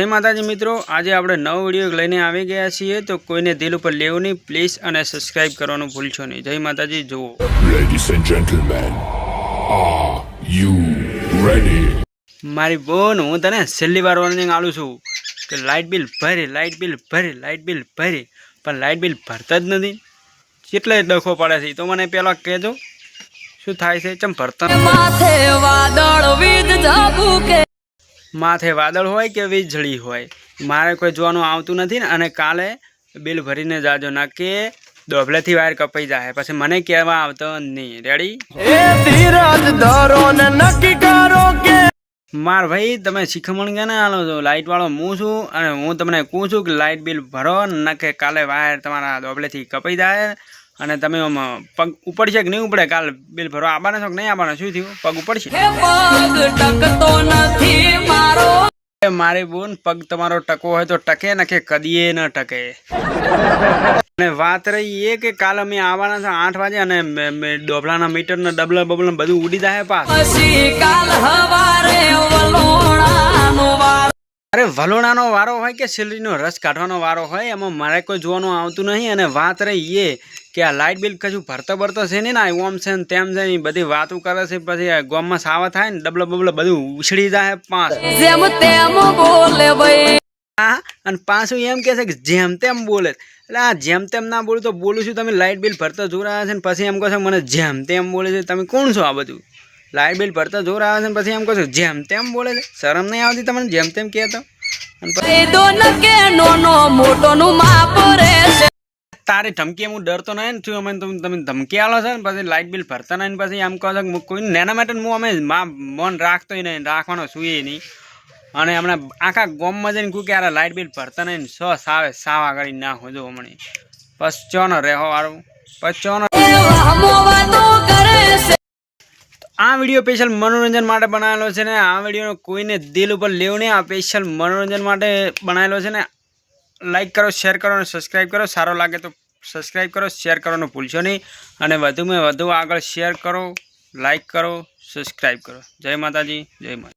જય માતાજી મિત્રો આજે આપણે નવો વીડિયો લઈને આવી ગયા છીએ તો કોઈને દિલ ઉપર લેવું નહીં પ્લીઝ અને સબસ્ક્રાઇબ કરવાનું ભૂલશો નહીં. જય માતાજી જુઓ. મારી બોન હું તને છેલ્લી વાર વોર્નિંગ આલું છું કે લાઇટ બિલ ભરે લાઇટ બિલ ભરે લાઇટ બિલ ભરે પણ લાઇટ બિલ ભરતા જ નથી. કેટલે ડખો પડે છે તો મને પહેલાં કહેજો. શું થાય છે? ચમ ભરતા માથે વાદળ હોય કે વીજળી હોય. મારે કોઈ જોવાનું આવતું નથી ને, અને કાલે બિલ ભરીને જાજો, ના કે દોભલેથી વાયર કપાઈ જાય પછી મને કહેવા આવતો નહીં. રેડી માર ભાઈ તમે શીખમણ ક્યાં હાલો છો? લાઇટ વાળો હું છું અને હું તમને કહું છું કે લાઇટ બિલ ભરો ન કે કાલે વાયર તમારા ડોબલેથી કપાઈ જાય અને તમે આમ પગ ઉપડશે કે નહીં ઉપડે? કાલ બિલ ભરો આવવાના છો કે નહીં આવવાના? શું થયું? પગ ઉપડશે? મારી. બોન પગ તમારો ટકો હોય તો ટકે ન કે કદીએ ન ટકે. અને વાત રહી એ કે કાલ અમે આવવાના છે આઠ વાગે અને ડોબલાના મીટર ને ડબલા બબલા બધું ઉડી જાય પાસ અરે વલોણાનો વારો હોય કે સિલરીનો રસ કાઢવાનો વારો હોય એમાં મારે કોઈ જોવાનું આવતું નહીં. અને વાત રહી એ કે આ લાઇટ બિલ કશું ભરતો ભરતો છે ને ના ઓમ છે ને તેમ છે ને બધી વાતો કરે છે પછી ગોમમાં સાવા થાય ને ડબલા બબલા બધું ઉછળી જાય પાસ જેમ તેમ બોલે ભાઈ અને પાછું એમ કહે છે કે જેમ તેમ બોલે. એટલે આ જેમ તેમ ના બોલું તો બોલું છું તમે લાઇટ બિલ ભરતા જોર આવે છે ને પછી એમ કહો છો મને જેમ તેમ બોલે છે તમે કોણ છો આ બધું? લાઇટ બિલ ભરતા જોર આવે છે ને પછી એમ કહો છો જેમ તેમ બોલે છે? શરમ નહીં આવતી તમને જેમ તેમ કહેતો તારી ધમકી હું ડરતો નહીં ને છું અમે તમે ધમકી આલો છો ને પછી લાઇટ બિલ ભરતા નહીં પછી એમ કહો છો કે કોઈ નેના માટે હું અમે માં મન રાખતો નહીં રાખવાનો સુઈએ નહીં. અને હમણાં આખા ગોમમાં જઈને કહું કે યાર લાઇટ બિલ ભરતા નહીં સો સાવે, સાવ આગળ ના હોજો હમણાં. બસ ચોનો રહેવો વાળું બસ ચોનો. એ વહમો વાતો કરે છે આ વીડિયો સ્પેશિયલ મનોરંજન માટે બનાવેલો છે ને, આ વિડીયોનો કોઈને દિલ ઉપર લેવું નહીં, આ સ્પેશિયલ મનોરંજન માટે બનાવેલો છે ને લાઇક કરો શેર કરો અને સબસ્ક્રાઈબ કરો. સારો લાગે તો સબસ્ક્રાઈબ કરો શેર કરવાનું ભૂલશો નહીં. અને વધુમાં વધુ આગળ શેર કરો લાઇક કરો સબસ્ક્રાઈબ કરો. જય માતાજી, જય માતા